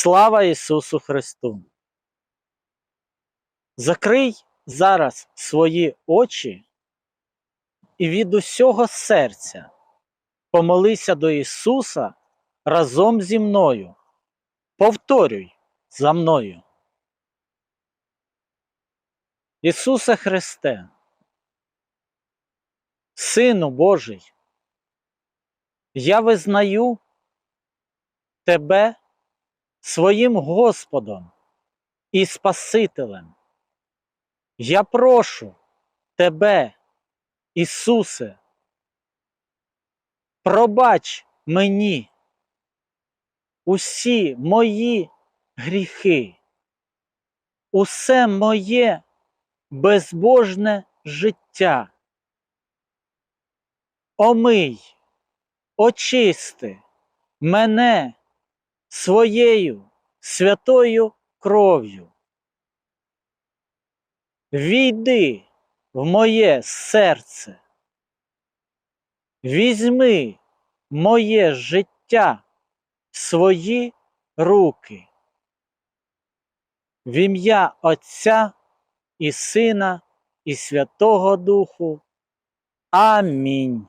Слава Ісусу Христу! Закрий зараз свої очі і від усього серця помолися до Ісуса разом зі мною. Повторюй за мною. Ісусе Христе, Сину Божий, я визнаю Тебе своїм Господом і Спасителем. Я прошу Тебе, Ісусе, пробач мені усі мої гріхи, усе моє безбожне життя. Омий, очисти мене своєю святою кров'ю. Війди в моє серце, візьми моє життя в свої руки. В ім'я Отця і Сина, і Святого Духу. Амінь.